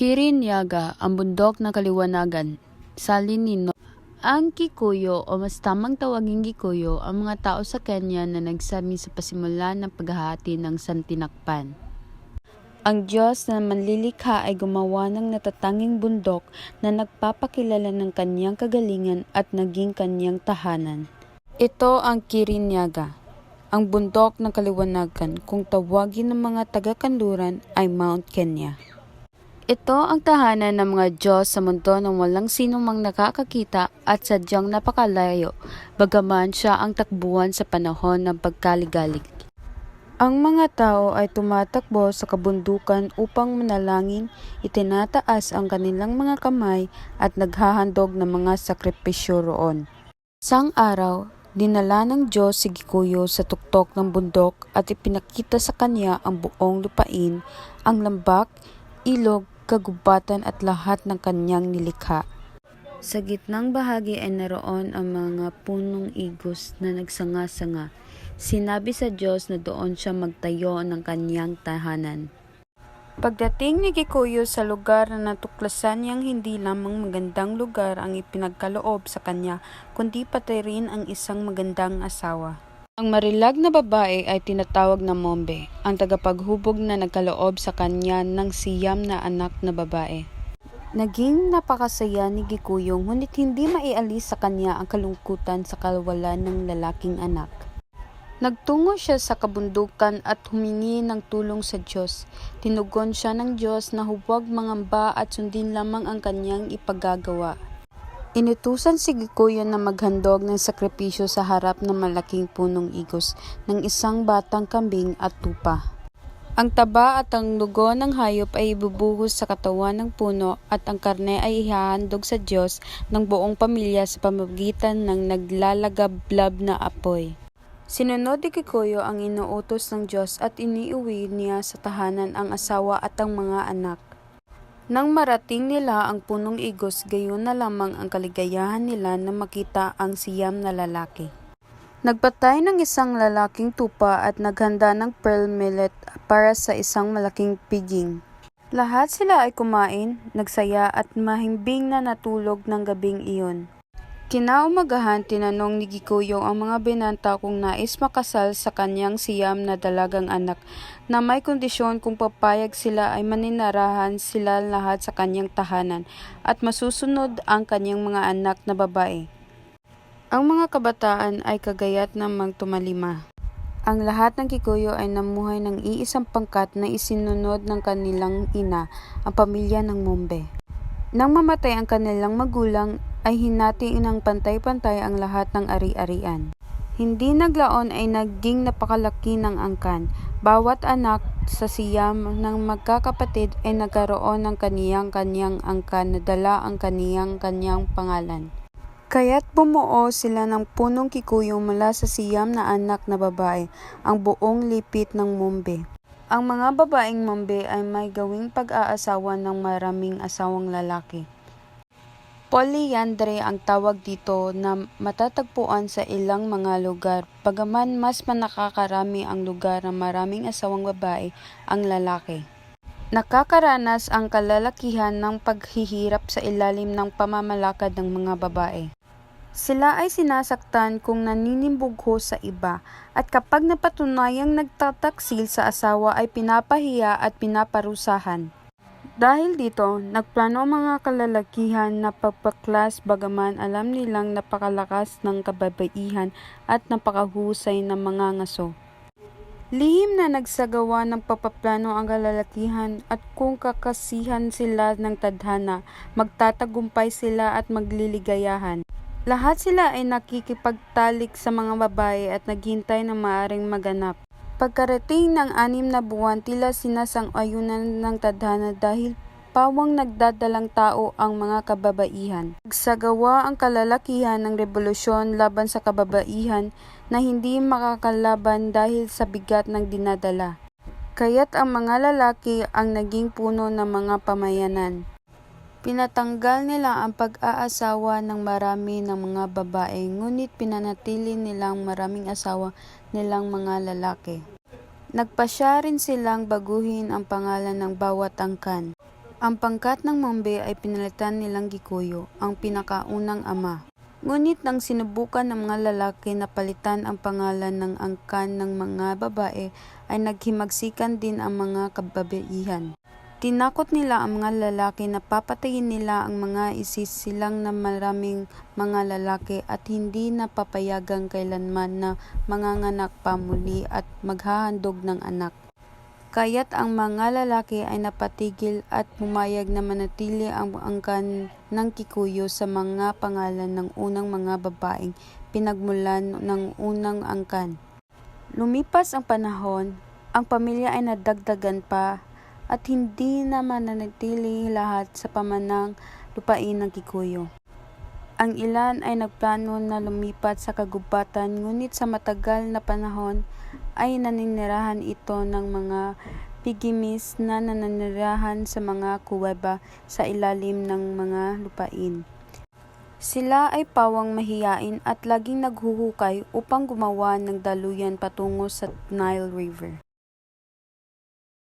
Kirinyaga, ang bundok na kaliwanagan. Salin ni No- Ang Kikuyo o mas tamang tawaging Kikuyo ang mga tao sa Kenya na nagsabi sa pasimula ng paghahati ng santinakpan. Ang Diyos na manlilikha ay gumawa ng natatanging bundok na nagpapakilala ng kanyang kagalingan at naging kanyang tahanan. Ito ang Kirinyaga, ang bundok ng kaliwanagan kung tawagin ng mga taga-kanluran ay Mount Kenya. Ito ang tahanan ng mga Diyos sa mundo ng walang sino mang nakakakita at sadyang napakalayo, bagaman siya ang takbuhan sa panahon ng pagkaligalig. Ang mga tao ay tumatakbo sa kabundukan upang manalangin, itinataas ang kanilang mga kamay at naghahandog ng mga sakripisyo roon. Sang araw, dinala ng Diyos si Gikuyo sa tuktok ng bundok at ipinakita sa kanya ang buong lupain, ang lambak, ilog, kagubatan at lahat ng kanyang nilikha. Sa gitnang bahagi ay naroon ang mga punong igos na nagsanga-sanga. Sinabi sa Diyos na doon siya magtayo ng kanyang tahanan. Pagdating ni Kikuyo sa lugar na natuklasan niyang hindi lamang magandang lugar ang ipinagkaloob sa kanya, kundi pati rin ang isang magandang asawa. Ang marilag na babae ay tinatawag na Mombe, ang tagapaghubog na nagkaloob sa kanya ng siyam na anak na babae. Naging napakasaya ni Gikuyong ngunit hindi maialis sa kanya ang kalungkutan sa kawalan ng lalaking anak. Nagtungo siya sa kabundukan at humingi ng tulong sa Diyos. Tinugon siya ng Diyos na huwag mangamba at sundin lamang ang kanyang ipagagawa. Inutusan si Gikuyo na maghandog ng sakripisyo sa harap ng malaking punong igos ng isang batang kambing at tupa. Ang taba at ang dugo ng hayop ay ibubuhos sa katawan ng puno at ang karne ay ihahandog sa Diyos ng buong pamilya sa pamamagitan ng naglalagablab na apoy. Sinunod ni Kikuyo ang inuutos ng Diyos at iniuwi niya sa tahanan ang asawa at ang mga anak. Nang marating nila ang punong igos, gayon na lamang ang kaligayahan nila na makita ang siyam na lalaki. Nagpatay ng isang lalaking tupa at naghanda ng pearl millet para sa isang malaking piging. Lahat sila ay kumain, nagsaya at mahimbing na natulog ng gabing iyon. Kinaumagahan, tinanong ni Gikuyo ang mga binanta kung nais makasal sa kanyang siyam na dalagang anak na may kondisyon kung papayag sila ay maninarahan sila lahat sa kanyang tahanan at masusunod ang kanyang mga anak na babae. Ang mga kabataan ay kagayat namang tumalima. Ang lahat ng Kikuyo ay namuhay ng iisang pangkat na isinunod ng kanilang ina, ang pamilya ng Mombe. Nang mamatay ang kanilang magulang, ay hinati ng pantay-pantay ang lahat ng ari-arian. Hindi naglaon ay naging napakalaki ng angkan. Bawat anak sa siyam ng magkakapatid ay nagkaroon ng kaniyang-kanyang angkan na dala ang kaniyang-kanyang pangalan. Kaya't bumuo sila ng punong kikuyo mula sa siyam na anak na babae, ang buong lipit ng Mumbe. Ang mga babaeng Mumbe ay may gawing pag-aasawa ng maraming asawang lalaki. Polyandry ang tawag dito na matatagpuan sa ilang mga lugar. Bagaman mas manakakarami ang lugar na maraming asawang babae ang lalaki. Nakakaranas ang kalalakihan ng paghihirap sa ilalim ng pamamalakad ng mga babae. Sila ay sinasaktan kung naninimbugho sa iba at kapag napatunayang nagtataksil sa asawa ay pinapahiya at pinaparusahan. Dahil dito, nagplano mga kalalakihan na pagpaklas bagaman alam nilang napakalakas ng kababaihan at napakahusay ng mga ngaso. Lihim na nagsagawa ng papaplano ang kalalakihan at kung kakasihan sila ng tadhana, magtatagumpay sila at magliligayahan. Lahat sila ay nakikipagtalik sa mga babae at naghintay na maaring maganap. Pagkarating ng anim na buwan, tila sinasang-ayunan ng tadhana dahil pawang nagdadalang tao ang mga kababaihan. Nagsagawa ang kalalakihan ng revolusyon laban sa kababaihan na hindi makakalaban dahil sa bigat ng dinadala. Kaya't ang mga lalaki ang naging puno ng mga pamayanan. Pinatanggal nila ang pag-aasawa ng marami ng mga babae, ngunit pinanatili nilang maraming asawa nilang mga lalaki. Nagpasya rin silang baguhin ang pangalan ng bawat angkan. Ang pangkat ng Mombe ay pinalitan nilang Gikuyo, ang pinakaunang ama. Ngunit nang sinubukan ng mga lalaki na palitan ang pangalan ng angkan ng mga babae, ay naghimagsikan din ang mga kababaihan. Tinakot nila ang mga lalaki na papatayin nila ang mga isis silang na maraming mga lalaki at hindi na papayagang kailanman na manganganak pa muli at maghahandog ng anak. Kaya't ang mga lalaki ay napatigil at pumayag na manatili ang angkan ng Kikuyo sa mga pangalan ng unang mga babaeng pinagmulan ng unang angkan. Lumipas ang panahon, ang pamilya ay nadagdagan pa at hindi na mananatili lahat sa pamanang lupain ng Kikuyo. Ang ilan ay nagplano na lumipat sa kagubatan ngunit sa matagal na panahon ay naninirahan ito ng mga pigimis na nananirahan sa mga kuweba sa ilalim ng mga lupain. Sila ay pawang mahiyain at laging naghuhukay upang gumawa ng daluyan patungo sa Nile River.